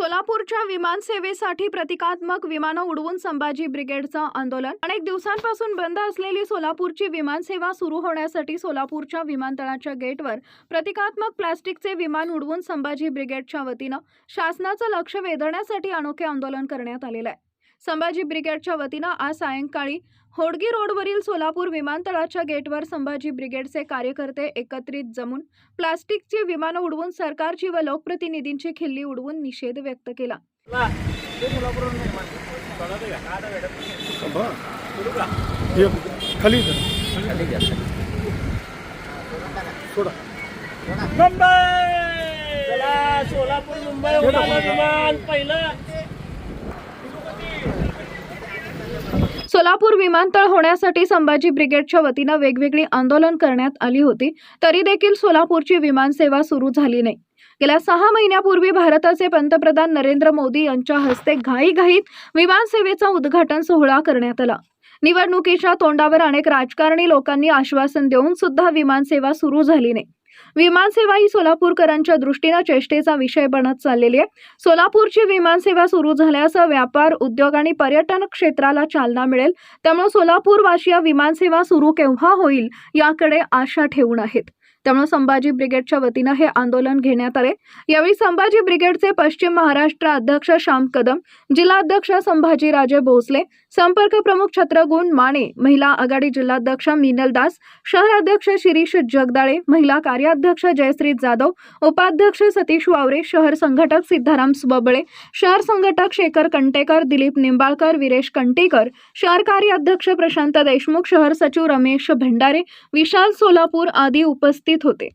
सोलापूरच्या विमानसेवेसाठी प्रतिकात्मक विमानं उडवून संभाजी ब्रिगेडचं आंदोलन. अनेक दिवसांपासून बंद असलेली सोलापूरची विमानसेवा सुरू होण्यासाठी सोलापूरच्या विमानतळाच्या गेटवर प्रतिकात्मक प्लास्टिकचे विमान उडवून संभाजी ब्रिगेडच्या वतीनं शासनाचं लक्ष वेधण्यासाठी अनोखे आंदोलन करण्यात आलेलं आहे. संभाजी ब्रिगेडच्या वतीनं आज सायंकाळी होडगी रोडवरील सोलापूर विमानतळाच्या गेटवर संभाजी ब्रिगेडचे कार्यकर्ते एकत्रित जमून प्लास्टिकची विमानं उडवून सरकारची व लोकप्रतिनिधींची खिल्ली उडवून निषेध व्यक्त केला. मुंबई! सोलापूर मुंबई विमान पहिलं. सोलापूर विमानतळ होण्यासाठी संभाजी ब्रिगेडच्या वतीनं वेगवेगळी आंदोलन करण्यात आली होती तरी देखील सोलापूरची विमानसेवा सुरू झाली नाही. गेल्या सहा महिन्यापूर्वी भारताचे पंतप्रधान नरेंद्र मोदी यांच्या हस्ते घाईघाईत विमानसेवेचा उद्घाटन सोहळा करण्यात आला. निवडणुकीच्या तोंडावर अनेक राजकारणी लोकांनी आश्वासन देऊन सुद्धा विमानसेवा सुरू झाली नाही. विमानसेवा ही सोलापूरकरांच्या दृष्टीनं चेष्टेचा विषय बनत चाललेली आहे. सोलापूरची विमानसेवा सुरू झाल्यास व्यापार उद्योग आणि पर्यटन क्षेत्राला चालना मिळेल. त्यामुळे सोलापूरवासीय विमानसेवा सुरू केव्हा होईल याकडे आशा ठेवून आहेत. त्यामुळे संभाजी ब्रिगेडच्या वतीनं हे आंदोलन घेण्यात आले. यावेळी संभाजी ब्रिगेडचे पश्चिम महाराष्ट्र अध्यक्ष श्याम कदम जिल्हाध्यक्ष संभाजीराजे भोसले संपर्क प्रमुख छत्रगुण माने महिला आघाडी जिल्हाध्यक्ष मिनल दास शहर अध्यक्ष शिरीष जगदाळे महिला कार्याध्यक्ष जयश्री जाधव उपाध्यक्ष सतीश वावरे शहर संघटक सिद्धाराम सुबबळे शहर संघटक शेखर कंटेकर दिलीप निंबाळकर विरेश कंटेकर शहर कार्याध्यक्ष प्रशांत देशमुख शहर सचिव रमेश भंडारे विशाल सोलापूर आदी उपस्थित होते.